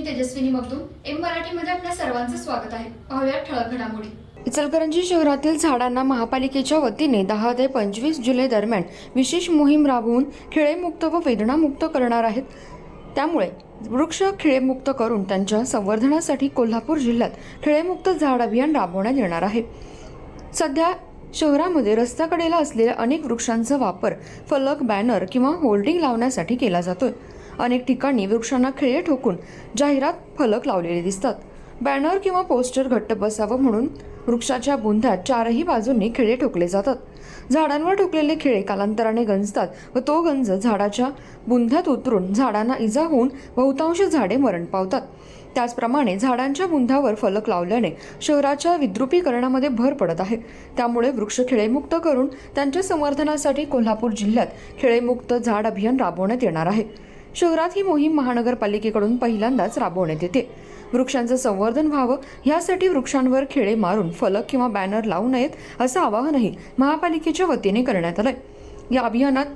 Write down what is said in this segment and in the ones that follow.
मी Tejaswini Magdum M मराठीमध्ये आपल्या सर्वांचं स्वागत आहे. पाहूया ठळक घडामोडी. इचलकरंजी शहरातील झाडांना महापालिकेच्या वतीने दहा ते पंचवीस जुलै दरम्यान विशेष मोहीम राबवून खिळेमुक्त व वेदनामुक्त करणार आहेत. त्यामुळे वृक्ष खिळेमुक्त करून त्यांच्या संवर्धनासाठी कोल्हापूर जिल्ह्यात खिळेमुक्त झाड अभियान राबवण्यात येणार आहे. सध्या शहरामध्ये रस्त्याकडेला असलेल्या अनेक वृक्षांचा वापर फलक बॅनर किंवा होल्डिंग लावण्यासाठी केला जातोय. अनेक ठिकाणी वृक्षांना खिळे ठोकून जाहिरात फलक लावलेले दिसतात. बॅनर किंवा पोस्टर घट्ट बसावं म्हणून वृक्षाच्या बुंध्यात चारही बाजूंनी खिळे ठोकले जातात. झाडांवर ठोकलेले खिळे कालांतराने गंजतात व तो गंज झाडाच्या बुंध्यात उतरून झाडांना इजा होऊन बहुतांश झाडे मरण पावतात. त्याचप्रमाणे झाडांच्या बुंधावर फलक लावल्याने शहराच्या विद्रुपीकरणामध्ये भर पडत आहे. त्यामुळे वृक्ष खिळेमुक्त करून त्यांच्या संवर्धनासाठी कोल्हापूर जिल्ह्यात खिळेमुक्त झाड अभियान राबवण्यात येणार आहे. शहरात ही मोहीम महानगरपालिकेकडून पहिल्यांदाच राबवण्यात येते. वृक्षांचं संवर्धन व्हावं यासाठी वृक्षांवर खिळे मारून फलक किंवा बॅनर लावू नयेत असं आवाहनही महापालिकेच्या वतीने करण्यात आलंय. या अभियानात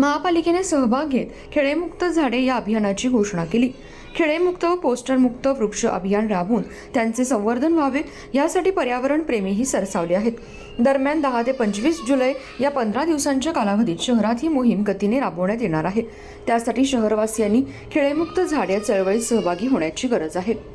महापालिकेने सहभाग घेत खेळेमुक्त झाडे या अभियानाची घोषणा केली. खेळेमुक्त व पोस्टरमुक्त वृक्ष अभियान राबवून त्यांचे संवर्धन व्हावे यासाठी पर्यावरण प्रेमीही सरसावले आहेत. दरम्यान दहा ते पंचवीस जुलै या पंधरा दिवसांच्या कालावधीत शहरात ही मोहीम गतीने राबवण्यात येणार आहे. त्यासाठी शहरवासियांनी खेळेमुक्त झाडे चळवळीत सहभागी होण्याची गरज आहे.